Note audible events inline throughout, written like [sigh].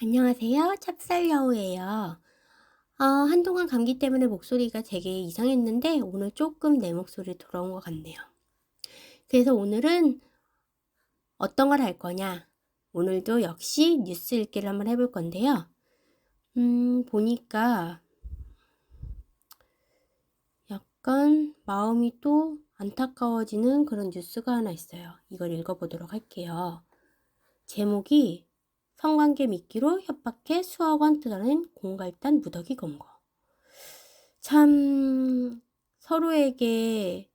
안녕하세요. 찹쌀여우예요. 어, 한동안 감기 때문에 목소리가 되게 이상했는데 오늘 조금 내 목소리 돌아온 것 같네요. 그래서 오늘은 어떤 걸 할 거냐? 오늘도 역시 뉴스 읽기를 한번 해볼 건데요. 음, 보니까 약간 마음이 또 안타까워지는 그런 뉴스가 하나 있어요. 이걸 읽어보도록 할게요. 제목이 성관계 미끼로 협박해 수억 원 뜯어낸 공갈단 무더기 검거. 참 서로에게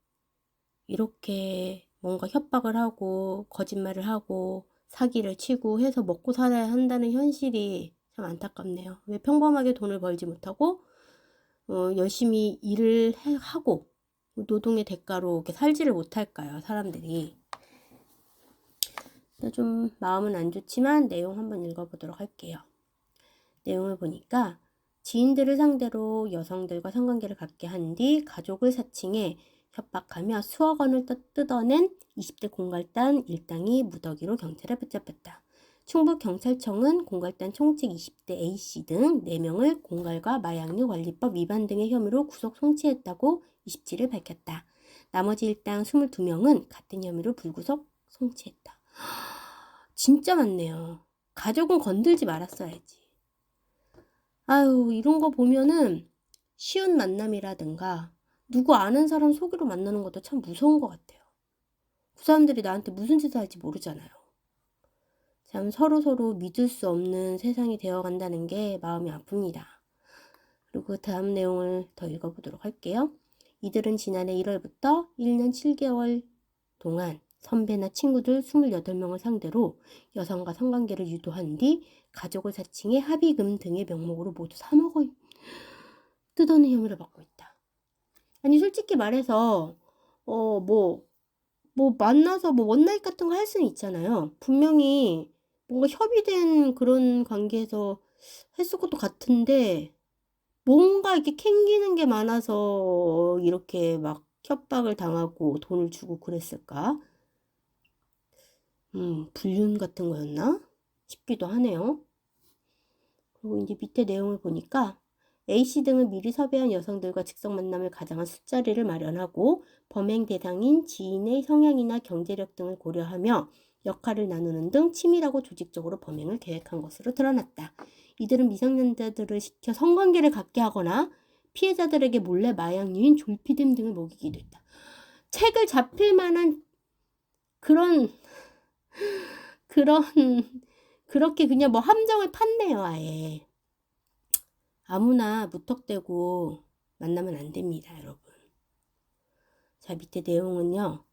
이렇게 뭔가 협박을 하고 거짓말을 하고 사기를 치고 해서 먹고 살아야 한다는 현실이 참 안타깝네요. 왜 평범하게 돈을 벌지 못하고 어, 열심히 일을 해, 하고 노동의 대가로 이렇게 살지를 못할까요? 사람들이. 좀 마음은 안 좋지만 내용 한번 읽어보도록 할게요. 내용을 보니까 지인들을 상대로 여성들과 성관계를 갖게 한 뒤 가족을 사칭해 협박하며 수억 원을 뜯어낸 20대 공갈단 일당이 무더기로 경찰에 붙잡혔다. 충북경찰청은 공갈단 총책 20대 A씨 등 4명을 공갈과 마약류 관리법 위반 등의 혐의로 구속 송치했다고 27일 밝혔다. 나머지 일당 22명은 같은 혐의로 불구속 송치했다. [gasps] 진짜 많네요. 가족은 건들지 말았어야지. 아유, 이런 거 보면은 쉬운 만남이라든가 누구 아는 사람 속으로 만나는 것도 참 무서운 것 같아요. 그 사람들이 나한테 무슨 짓을 할지 모르잖아요. 참 서로 서로 믿을 수 없는 세상이 되어 간다는 게 마음이 아픕니다. 그리고 다음 내용을 더 읽어보도록 할게요. 이들은 지난해 1월부터 1년 7개월 동안 선배나 친구들 28명을 상대로 여성과 성관계를 유도한 뒤 가족을 사칭해 합의금 등의 명목으로 모두 3억 원 뜯어낸 혐의를 받고 있다. 아니 솔직히 말해서 어 뭐뭐 뭐 만나서 뭐 원나잇 같은 거 할 수는 있잖아요. 분명히 뭔가 협의된 그런 관계에서 했을 것도 같은데 뭔가 이렇게 캥기는 게 많아서 이렇게 막 협박을 당하고 돈을 주고 그랬을까? 음, 불륜 같은 거였나? 싶기도 하네요. 그리고 이제 밑에 내용을 보니까 A씨 등은 미리 섭외한 여성들과 직접 만남을 가장한 술자리를 마련하고 범행 대상인 지인의 성향이나 경제력 등을 고려하며 역할을 나누는 등 치밀하고 조직적으로 범행을 계획한 것으로 드러났다. 이들은 미성년자들을 시켜 성관계를 갖게 하거나 피해자들에게 몰래 마약류인 졸피뎀 등을 먹이기도 했다. 책을 잡힐 만한 그런 그런 그렇게 그냥 뭐 함정을 팠네요 아예. 아무나 무턱대고 만나면 안 됩니다 여러분. 자 밑에 내용은요.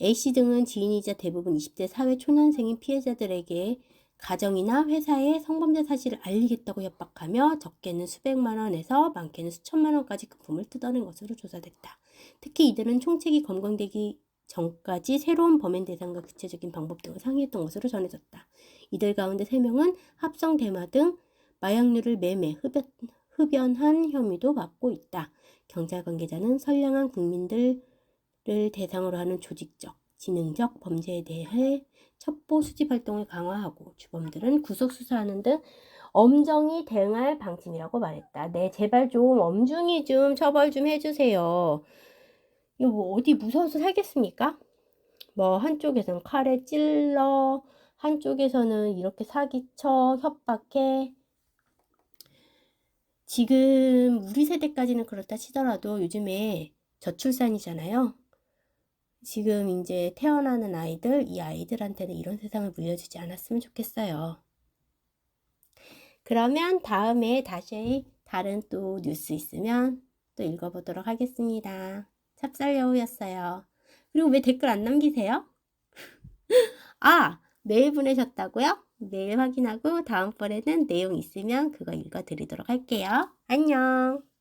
A씨 등은 지인이자 대부분 20대 사회 초년생인 피해자들에게 가정이나 회사에 성범죄 사실을 알리겠다고 협박하며 적게는 수백만 원에서 많게는 수천만 원까지 금품을 뜯어낸 것으로 조사됐다. 특히 이들은 총책이 검광되기 전까지 새로운 범행 대상과 구체적인 방법 등을 상의했던 것으로 전해졌다. 이들 가운데 3명은 합성 대마 등 마약류를 매매, 흡연, 흡연한 혐의도 받고 있다. 경찰 관계자는 선량한 국민들을 대상으로 하는 조직적, 지능적 범죄에 대해 첩보 수집 활동을 강화하고 주범들은 구속 수사하는 등 엄정히 대응할 방침이라고 말했다. 네, 제발 좀 엄중히 좀 처벌 좀 해주세요. 이거 뭐 어디 무서워서 살겠습니까? 뭐 한쪽에서는 칼에 찔러, 한쪽에서는 이렇게 사기쳐, 협박해. 지금 우리 세대까지는 그렇다 치더라도 요즘에 저출산이잖아요. 지금 이제 태어나는 아이들, 이 아이들한테는 이런 세상을 물려주지 않았으면 좋겠어요. 그러면 다음에 다시 다른 또 뉴스 있으면 또 읽어보도록 하겠습니다. 찹쌀여우였어요. 그리고 왜 댓글 안 남기세요? [laughs] 아, 메일 보내셨다고요? 메일 확인하고 다음번에는 내용 있으면 그거 읽어드리도록 할게요. 안녕.